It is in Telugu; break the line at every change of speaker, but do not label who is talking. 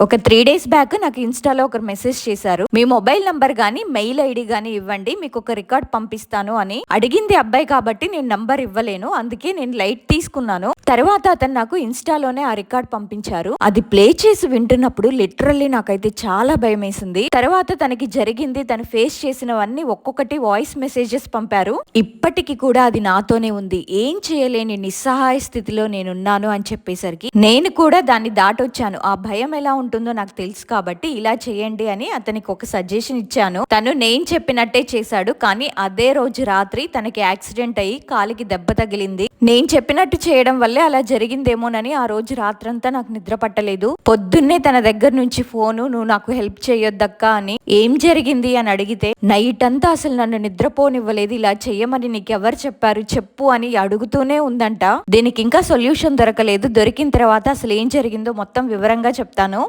ఒక త్రీ డేస్ బ్యాక్ నాకు ఇన్స్టాలో ఒకరు మెసేజ్ చేశారు. మీ మొబైల్ నంబర్ గానీ మెయిల్ ఐడి గానీ ఇవ్వండి మీకు ఒక రికార్డ్ పంపిస్తాను అని. అడిగింది అబ్బాయి కాబట్టి నేను నంబర్ ఇవ్వలేను అందుకే నేను లైట్ తీసుకున్నాను. తర్వాత అతను నాకు ఇన్స్టాలోనే ఆ రికార్డ్ పంపించారు. అది ప్లే చేసి వింటున్నప్పుడు లిటరల్లీ నాకైతే చాలా భయం వేసింది తర్వాత తనకి జరిగింది తను ఫేస్ చేసినవన్నీ ఒక్కొక్కటి వాయిస్ మెసేజెస్ పంపారు. ఇప్పటికి కూడా అది నాతోనే ఉంది. ఏం చేయలేని నిస్సహాయ స్థితిలో నేనున్నాను అని చెప్పేసరికి నేను కూడా దాన్ని దాటొచ్చాను. ఆ భయం ఎలా ఉంటుందో నాకు తెలుసు కాబట్టి ఇలా చేయండి అని అతనికి ఒక సజెషన్ ఇచ్చాను. తను నేను చెప్పినట్టే చేశాడు కానీ అదే రోజు రాత్రి తనకి యాక్సిడెంట్ అయ్యి కాలికి దెబ్బ తగిలింది. నేను చెప్పినట్టు చేయడం వల్లే అలా జరిగిందేమోనని ఆ రోజు రాత్రంతా నాకు నిద్ర పట్టలేదు. పొద్దున్నే తన దగ్గర నుంచి ఫోను నువ్వు నాకు హెల్ప్ చేయొద్దక్క అని ఏం జరిగింది? అని అడిగితే నైట్ అంతా అసలు నన్ను నిద్రపోనివ్వలేదు ఇలా చెయ్యమని నీకెవరు చెప్పారు చెప్పు అని అడుగుతూనే ఉందంట. దీనికి ఇంకా సొల్యూషన్ దొరకలేదు. దొరికిన తర్వాత అసలు ఏం జరిగిందో మొత్తం వివరంగా చెప్తాను.